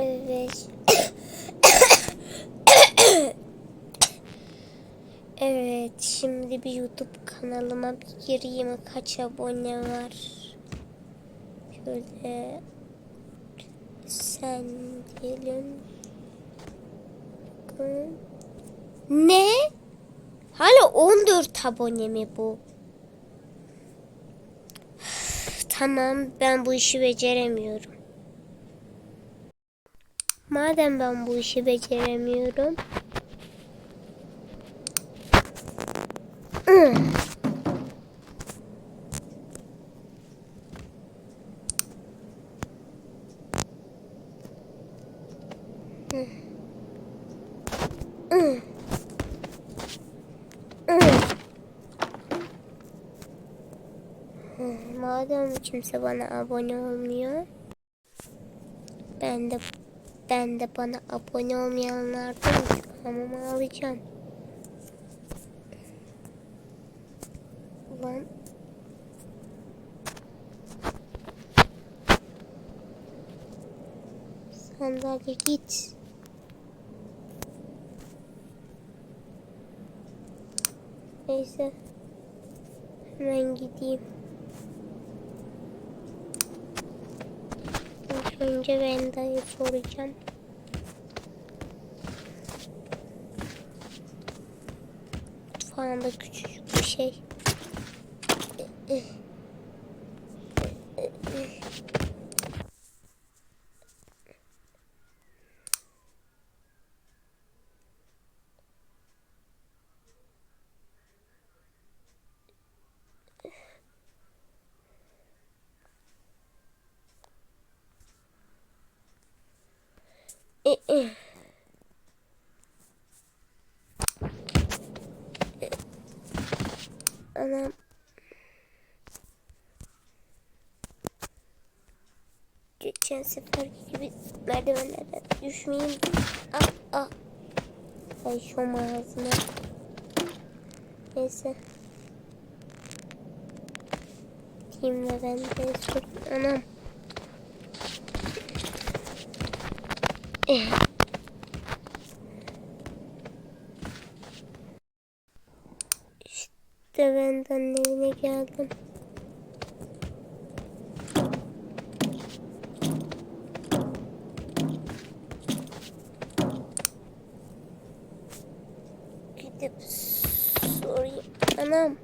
Evet. evet, şimdi bir YouTube kanalıma bir gireyim. Kaç abone var? Şöyle sen diyelim. Ne? Hala 14 abone mi bu? Tamam, ben bu işi beceremiyorum. Madem ben bu işi beceremiyorum. Madem kimse bana abone olmuyor. Ben de ben de bana abone olmayanlardan intikamımı alacağım. Ulan. Sandalye git. Neyse. Hemen gideyim. Önce Venda'yı soracağım. Mutfağında küçücük bir şey. Anam. Geçen seferki gibi merdivenlerden düşmeyeyim. Ah ah. Ay şu ağzına. Neyse. Ve ben de sor. Anam. İşte ben de evine geldim. Gidip sorayım. Anam.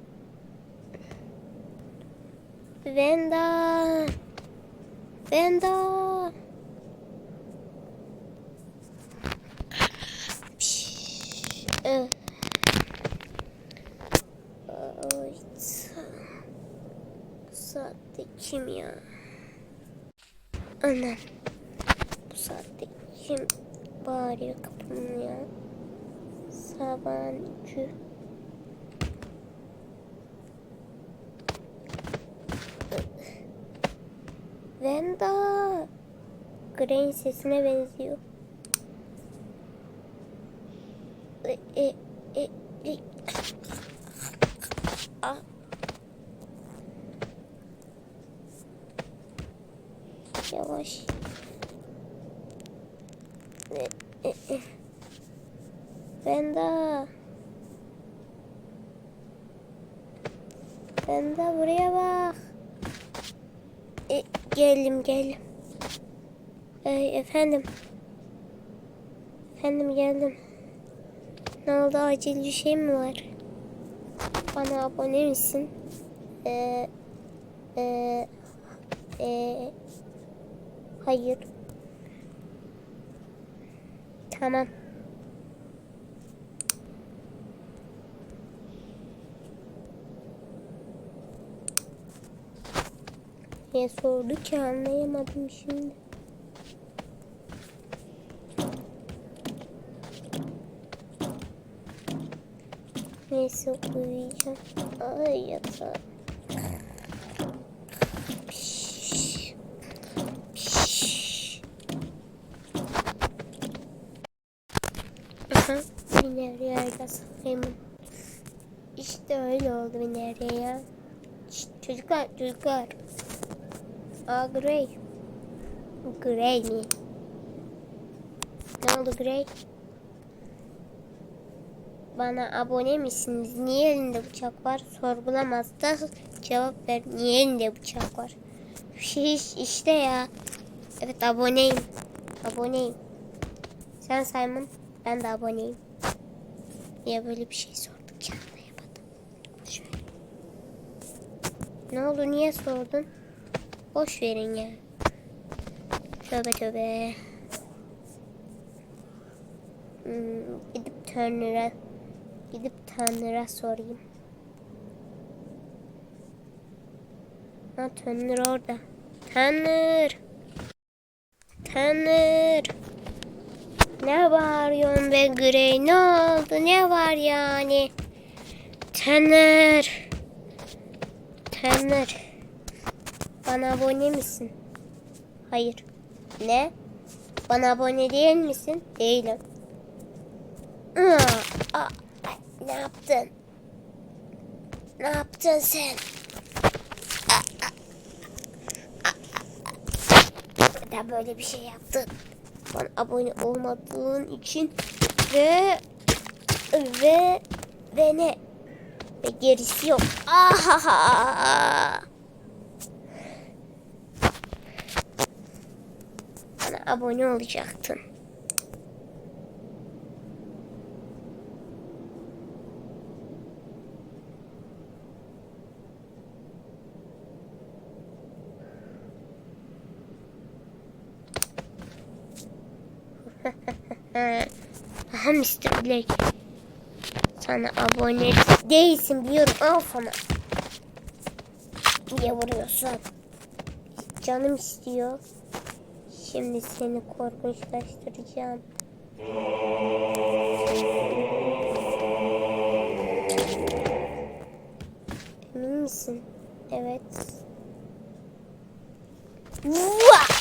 Venda. Venda. Bu saatte kim ya? Anam. Bu saatte kim bağırıyor kapımı ya? Sabahın üçü. Venda. Grain sesine benziyor. E, e, e. Ah. Yavaş. E, e, e. Benda. Benda buraya bak. E, geldim geldim. E, efendim. Efendim geldim. Oldu acil bir şey mi var? Bana abone misin? Ee, e, e, hayır. Tamam. Niye sordu ki anlayamadım şimdi. Neyse uyuyacağım. Ay yatağa. Minerya'yla Safem'in. İşte öyle oldu Minerya. Şşt, çocuklar, çocuklar. Aa, Grey. Grey mi? Ne oldu Grey? Bana abone misiniz? Niye elinde bıçak var? Sorgulamaz da cevap ver. Niye elinde bıçak var? Şey iş- işte ya. Evet aboneyim. Aboneyim. Sen Simon, ben de aboneyim. Niye böyle bir şey sorduk ya anlayamadım. Ver. Ne oldu niye sordun? Boş verin ya. Tövbe tövbe. Hmm, gidip Turner'a gidip Turner'a sorayım. Ha Turner orada. Turner. Turner. Ne bağırıyorsun be Grey? Ne oldu? Ne var yani? Turner. Turner. Bana abone misin? Hayır. Ne? Bana abone değil misin? Değilim. Aa, aa, ne yaptın? Ne yaptın sen? Neden böyle bir şey yaptın? Bana abone olmadığın için ve ve ve ne? Ve gerisi yok. Ahaha. Bana abone olacaktın. Aha Mr. Black. Sana abone değilsin biliyorum. Al sana. Niye vuruyorsun? Canım istiyor. Şimdi seni korkunçlaştıracağım. Emin misin? Evet. Vaa!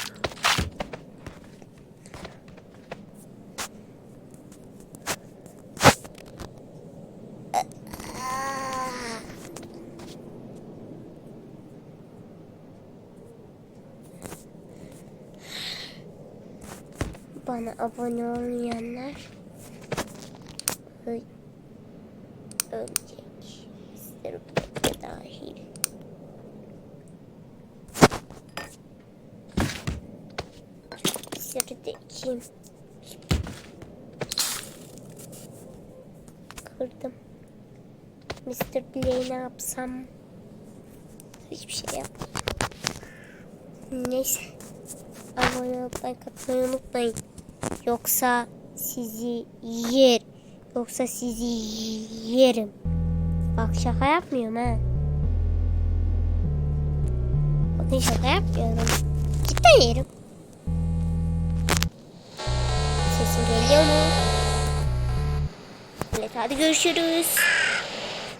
Bana abone olmayanlar öl ölecek. Black'e dahil. Sıradaki kırdım. Mr. Black'e ne yapsam? Hiçbir şey yap. Neyse. Abone atmayı unutmayın. Yoksa sizi yer. Yoksa sizi yerim. Bak şaka yapmıyorum ha. Bakın şaka yapmıyorum. Cidden yerim. Sesim geliyor mu? Evet hadi görüşürüz.